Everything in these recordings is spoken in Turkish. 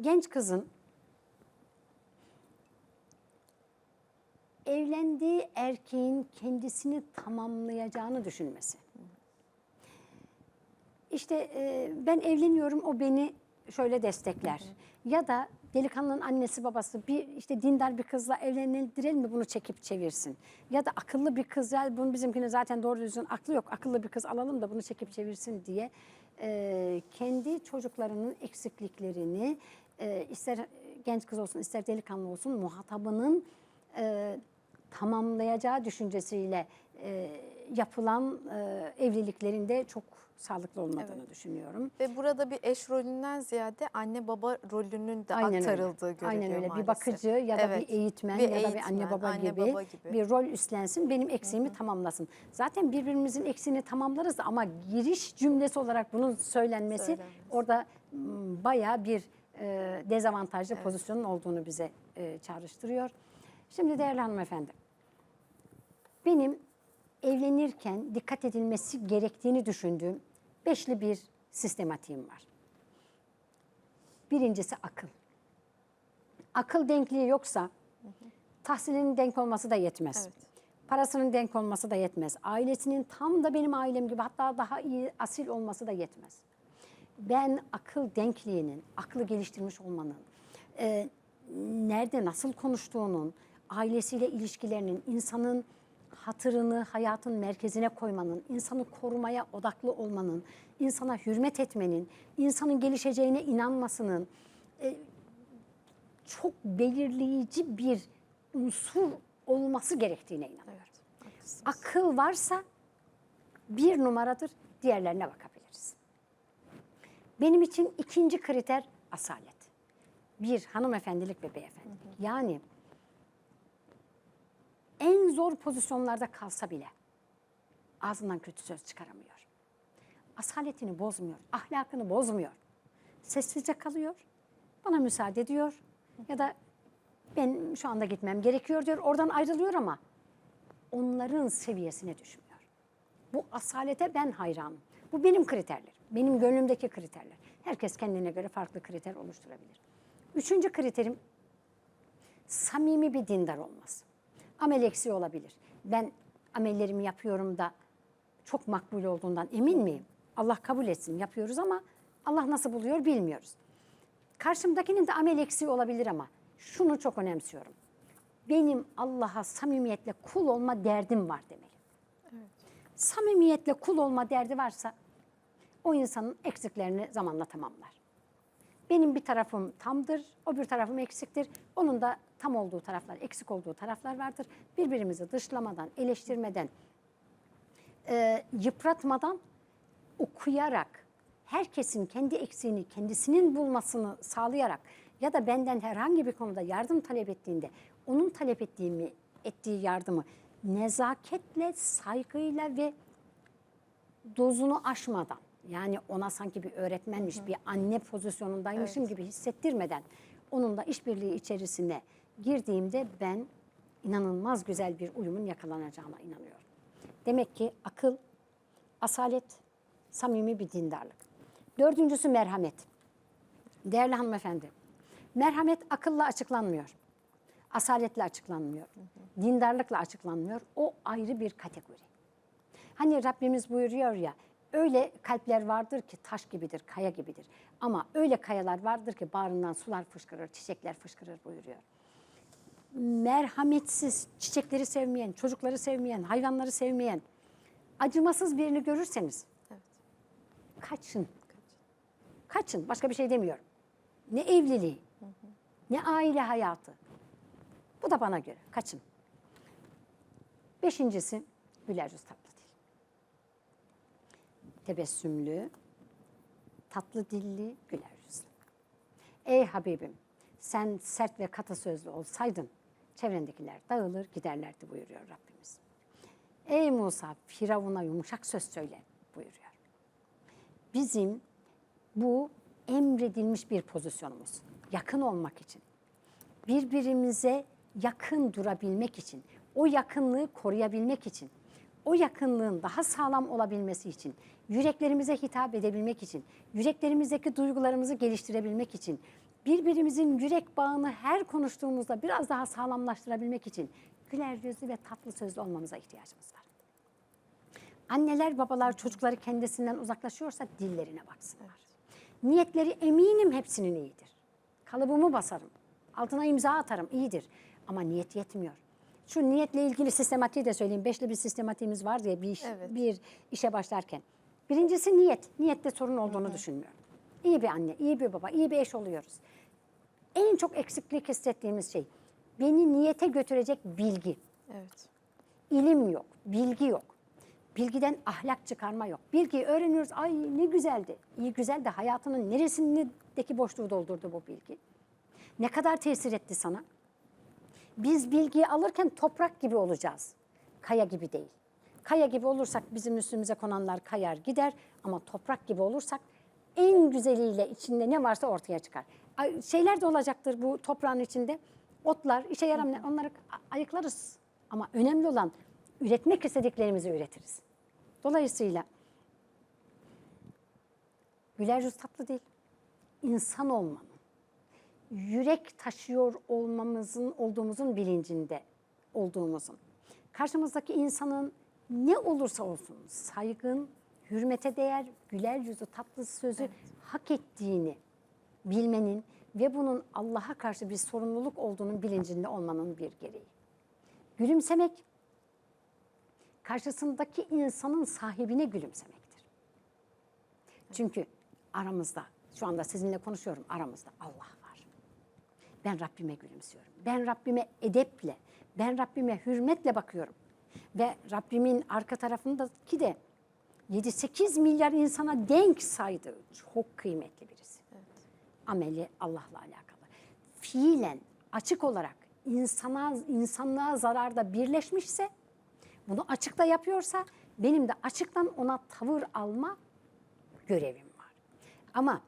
genç kızın evlendiği erkeğin kendisini tamamlayacağını düşünmesi. İşte e, ben evleniyorum o beni şöyle destekler. Ya da delikanlının annesi babası bir işte dindar bir kızla evlendirelim mi bunu çekip çevirsin. Ya da akıllı bir kız ya bunun bizimkine zaten doğru düzgün aklı yok. Akıllı bir kız alalım da bunu çekip çevirsin diye e, kendi çocuklarının eksikliklerini e, ister genç kız olsun ister delikanlı olsun muhatabının e, tamamlayacağı düşüncesiyle e, yapılan e, evliliklerinde çok sağlıklı olmadığını düşünüyorum. Ve burada bir eş rolünden ziyade anne baba rolünün de Aynen öyle. aktarıldığı görülüyor Aynen öyle. maalesef. Bir bakıcı ya da Evet, bir eğitmen bir ya da bir anne baba, anne gibi, baba gibi. bir rol üstlensin. Benim eksiğimi tamamlasın. Zaten birbirimizin eksiğini tamamlarız ama giriş cümlesi olarak bunun söylenmesi Söylenmesi. orada m, bayağı bir e, dezavantajlı pozisyonun olduğunu bize e, çağrıştırıyor. Şimdi değerli hanımefendi, benim evlenirken dikkat edilmesi gerektiğini düşündüğüm beşli bir sistematiğim var. Birincisi akıl. Akıl denkliği yoksa tahsilinin denk olması da yetmez. Evet. Parasının denk olması da yetmez. Ailesinin tam da benim ailem gibi hatta daha iyi asil olması da yetmez. Ben akıl denkliğinin, aklı geliştirmiş olmanın, e, nerede nasıl konuştuğunun, ailesiyle ilişkilerinin, insanın hatırını hayatın merkezine koymanın, insanı korumaya odaklı olmanın, insana hürmet etmenin, insanın gelişeceğine inanmasının, e, çok belirleyici bir unsur olması gerektiğine inanıyorum. Evet, haklısınız. Akıl varsa bir numaradır, diğerlerine bakabiliriz. Benim için ikinci kriter asalet. Bir, hanımefendilik ve beyefendilik. Yani en zor pozisyonlarda kalsa bile ağzından kötü söz çıkaramıyor. Asaletini bozmuyor, ahlakını bozmuyor. Sessizce kalıyor, bana müsaade ediyor ya da ben şu anda gitmem gerekiyor diyor. Oradan ayrılıyor ama onların seviyesine düşmüyor. Bu asalete ben hayranım. Bu benim kriterlerim. Benim gönlümdeki kriterler. Herkes kendine göre farklı kriter oluşturabilir. Üçüncü kriterim samimi bir dindar olması. Amel eksiği olabilir. Ben amellerimi yapıyorum da çok makbul olduğundan emin miyim? Allah kabul etsin yapıyoruz ama Allah nasıl buluyor bilmiyoruz. Karşımdakinin de amel eksiği olabilir ama şunu çok önemsiyorum. Benim Allah'a samimiyetle kul olma derdim var demeli. Samimiyetle kul olma derdi varsa o insanın eksiklerini zamanla tamamlar. Benim bir tarafım tamdır, o bir tarafım eksiktir. Onun da tam olduğu taraflar, eksik olduğu taraflar vardır. Birbirimizi dışlamadan, eleştirmeden, e, yıpratmadan okuyarak, herkesin kendi eksiğini kendisinin bulmasını sağlayarak ya da benden herhangi bir konuda yardım talep ettiğinde onun talep ettiğimi ettiği yardımı nezaketle, saygıyla ve dozunu aşmadan yani ona sanki bir öğretmenmiş, bir anne pozisyonundaymışım gibi hissettirmeden onunla işbirliği içerisine girdiğimde ben inanılmaz güzel bir uyumun yakalanacağına inanıyorum. Demek ki akıl, asalet, samimi bir dindarlık. Dördüncüsü merhamet. Değerli hanımefendi, merhamet akılla açıklanmıyor. Asaletle açıklanmıyor. Dindarlıkla açıklanmıyor. O ayrı bir kategori. Hani Rabbimiz buyuruyor ya, öyle kalpler vardır ki taş gibidir, kaya gibidir. Ama öyle kayalar vardır ki bağrından sular fışkırır, çiçekler fışkırır buyuruyor. Merhametsiz, çiçekleri sevmeyen, çocukları sevmeyen, hayvanları sevmeyen, acımasız birini görürseniz Evet. kaçın. Kaçın. Başka bir şey demiyorum. Ne evliliği, ne aile hayatı. Bu da bana göre. Kaçın. Beşincisi güler yüz tatlı dil. Tebessümlü, tatlı dilli, güler yüzlü. Ey Habibim, sen sert ve katı sözlü olsaydın çevrendekiler dağılır giderlerdi buyuruyor Rabbimiz. Ey Musa, Firavun'a yumuşak söz söyle buyuruyor. Bizim bu emredilmiş bir pozisyonumuz. Yakın olmak için. Birbirimize yakın durabilmek için, o yakınlığı koruyabilmek için, o yakınlığın daha sağlam olabilmesi için, yüreklerimize hitap edebilmek için, yüreklerimizdeki duygularımızı geliştirebilmek için, birbirimizin yürek bağını her konuştuğumuzda biraz daha sağlamlaştırabilmek için güler yüzlü ve tatlı sözlü olmamıza ihtiyacımız var. Anneler, babalar çocukları kendisinden uzaklaşıyorsa dillerine baksınlar. Niyetleri eminim hepsinin iyidir. Kalıbımı basarım, altına imza atarım iyidir. Ama niyet yetmiyor. Şu niyetle ilgili sistematiği de söyleyeyim. Beşli bir sistematiğimiz var diye bir, iş, Evet. bir işe başlarken. Birincisi niyet. Niyette sorun olduğunu düşünmüyorum. İyi bir anne, iyi bir baba, iyi bir eş oluyoruz. En çok eksiklik hissettiğimiz şey beni niyete götürecek bilgi. Evet. İlim yok, bilgi yok. Bilgiden ahlak çıkarma yok. Bilgiyi öğreniyoruz. Ay ne güzeldi. İyi güzel de hayatının neresindeki boşluğu doldurdu bu bilgi? Ne kadar tesir etti sana? Biz bilgiyi alırken toprak gibi olacağız. Kaya gibi değil. Kaya gibi olursak bizim üstümüze konanlar kayar gider ama toprak gibi olursak en güzeliyle içinde ne varsa ortaya çıkar. Şeyler de olacaktır bu toprağın içinde. Otlar, işe yaramayan onları ayıklarız. Ama önemli olan üretmek istediklerimizi üretiriz. Dolayısıyla güler yüz tatlı değil. İnsan olmanın, yürek taşıyor olmamızın olduğumuzun bilincinde olduğumuzun. Karşımızdaki insanın ne olursa olsun saygın, hürmete değer, güler yüzü, tatlı sözü hak ettiğini bilmenin ve bunun Allah'a karşı bir sorumluluk olduğunun bilincinde olmanın bir gereği. Gülümsemek karşısındaki insanın sahibine gülümsemektir. Çünkü aramızda, şu anda sizinle konuşuyorum aramızda Allah. Ben Rabbime gülümsüyorum. Ben Rabbime edeple, ben Rabbime hürmetle bakıyorum. Ve Rabbimin arka tarafındaki de 7-8 milyar insana denk saydığı çok kıymetli birisi. Ameli Allah'la alakalı. Fiilen açık olarak insana insanlığa zararda birleşmişse bunu açıkta yapıyorsa benim de açıktan ona tavır alma görevim var. Ama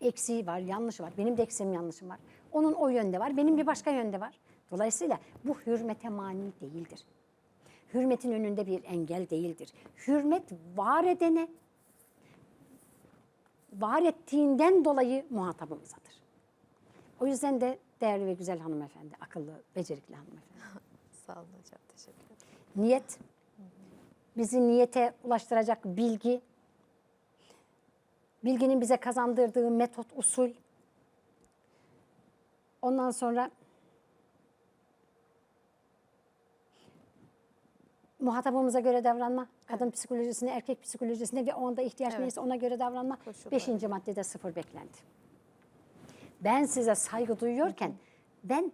eksiği var, yanlışı var. Benim de eksiğim yanlışım var. Onun o yönde var, benim bir başka yönde var. Dolayısıyla bu hürmete mani değildir. Hürmetin önünde bir engel değildir. Hürmet var edene, var ettiğinden dolayı muhatabımızadır. O yüzden de değerli ve güzel hanımefendi, akıllı, becerikli hanımefendi. Sağ olun hocam. Teşekkür ederim. Niyet, bizi niyete ulaştıracak bilgi, bilginin bize kazandırdığı metot, usul. Ondan sonra muhatabımıza göre davranma. Kadın psikolojisine, erkek psikolojisine ve o anda ihtiyaç Evet. neyse ona göre davranma. Koşullar. Beşinci maddede sıfır beklenti. Ben size saygı duyuyorken ben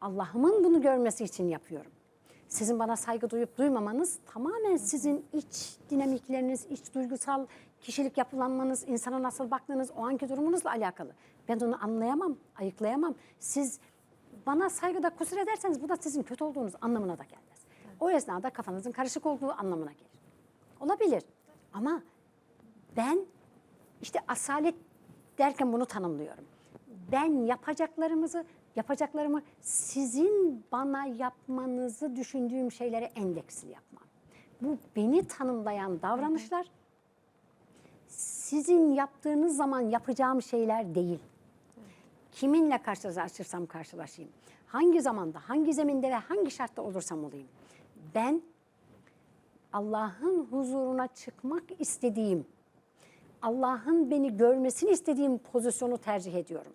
Allah'ımın bunu görmesi için yapıyorum. Sizin bana saygı duyup duymamanız tamamen sizin iç dinamikleriniz, iç duygusal kişilik yapılanmanız, insana nasıl baktığınız, o anki durumunuzla alakalı. Ben onu anlayamam, ayıklayamam. Siz bana saygıda kusur ederseniz bu da sizin kötü olduğunuz anlamına da gelmez. O esnada kafanızın karışık olduğu anlamına gelir. Olabilir ama ben işte asalet derken bunu tanımlıyorum. Ben yapacaklarımızı, yapacaklarımı sizin bana yapmanızı düşündüğüm şeylere endeksli yapmam. Bu beni tanımlayan davranışlar sizin yaptığınız zaman yapacağım şeyler değil. Kiminle karşılaşırsam karşılaşayım, hangi zamanda, hangi zeminde ve hangi şartta olursam olayım. Ben Allah'ın huzuruna çıkmak istediğim, Allah'ın beni görmesini istediğim pozisyonu tercih ediyorum.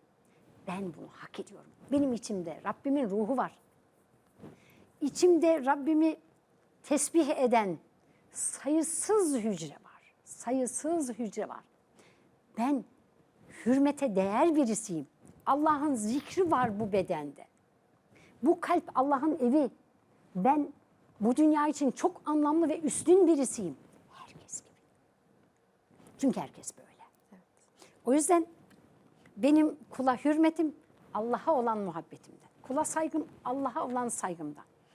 Ben bunu hak ediyorum. Benim içimde Rabbimin ruhu var. İçimde Rabbimi tesbih eden sayısız hücre var. Sayısız hücre var. Ben hürmete değer birisiyim. Allah'ın zikri var bu bedende. Bu kalp Allah'ın evi. Ben bu dünya için çok anlamlı ve üstün birisiyim. Herkes gibi. Çünkü herkes böyle. O yüzden benim kula hürmetim Allah'a olan muhabbetimden. Kula saygım Allah'a olan saygımdan.